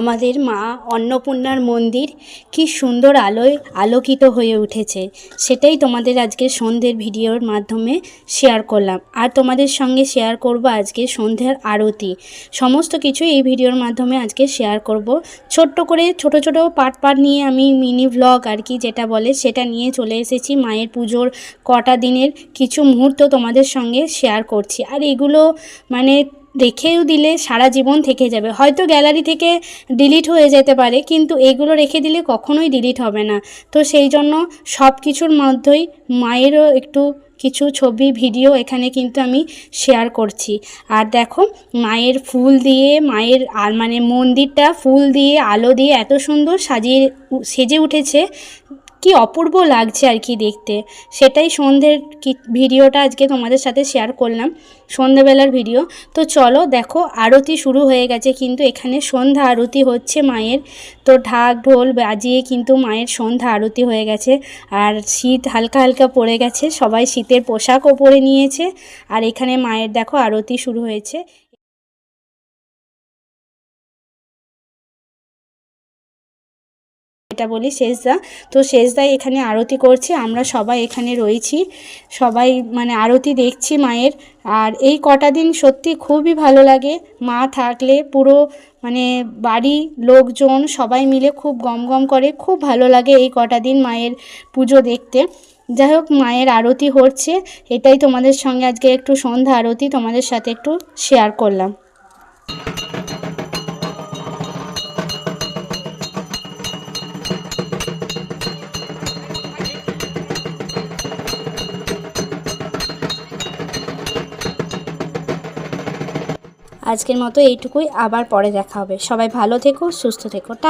আমাদের মা অন্নপূর্ণার মন্দির কি সুন্দর আলোয় আলোকিত হয়ে উঠেছে। সেটাই তোমাদের আজকে সন্ধ্যের ভিডিওর মাধ্যমে শেয়ার করলাম। আর তোমাদের সঙ্গে শেয়ার করব আজকে সন্ধ্যের আরতি। সমস্ত কিছু এই ভিডিওর মাধ্যমে আজকে শেয়ার করব। ছোট্ট করে ছোট ছোট পার্ট পার্ট নিয়ে আমি মিনি ভ্লগ আর কি যেটা বলে সেটা নিয়ে চলে এসেছি। মায়ের পুজোর কটা দিনের কিছু মুহূর্ত তোমাদের সঙ্গে শেয়ার করছি। আর এগুলো মানে রেখেও দিলে সারা জীবন থেকে যাবে। হয়তো গ্যালারি থেকে ডিলিট হয়ে যেতে পারে, কিন্তু এগুলো রেখে দিলে কখনোই ডিলিট হবে না। তো সেই জন্য সব কিছুর মধ্যেই মায়েরও একটু কিছু ছবি ভিডিও এখানে কিন্তু আমি শেয়ার করছি। আর দেখো, মায়ের ফুল দিয়ে, মায়ের আর মানে মন্দিরটা ফুল দিয়ে, আলো দিয়ে এত সুন্দর সাজিয়ে, সেজে উঠেছে। কি অপূর্ব লাগছে আর কি দেখতে। সেটাই সন্ধ্যের ভিডিওটা আজকে তোমাদের সাথে শেয়ার করলাম, সন্ধ্যেবেলার ভিডিও। তো চলো দেখো, আরতি শুরু হয়ে গেছে কিন্তু এখানে সন্ধ্যা আরতি হচ্ছে মায়ের। তো ঢাক ঢোল বাজিয়ে কিন্তু মায়ের সন্ধ্যা আরতি হয়ে গেছে। আর শীত হালকা হালকা পড়ে গেছে, সবাই শীতের পোশাকও পরে নিয়েছে। আর এখানে মায়ের দেখো আরতি শুরু হয়েছে। এটা বলি শেষদা তো শেষদা এখানে আরতি করছে, আমরা সবাই এখানে রয়েছি। সবাই মানে আরতি দেখছি মায়ের। আর এই কটা দিন সত্যি খুবই ভালো লাগে। মা থাকলে পুরো মানে বাড়ি লোকজন সবাই মিলে খুব গম গম করে। খুব ভালো লাগে এই কটা দিন মায়ের পুজো দেখতে। যাই হোক, মায়ের আরতি হচ্ছে। এটাই তোমাদের সঙ্গে আজকে একটু সন্ধ্যা আরতি তোমাদের সাথে একটু শেয়ার করলাম। আজকের মতো এইটুকুই আবার পরে দেখা হবে। সবাই ভালো থেকো সুস্থ থেকো টা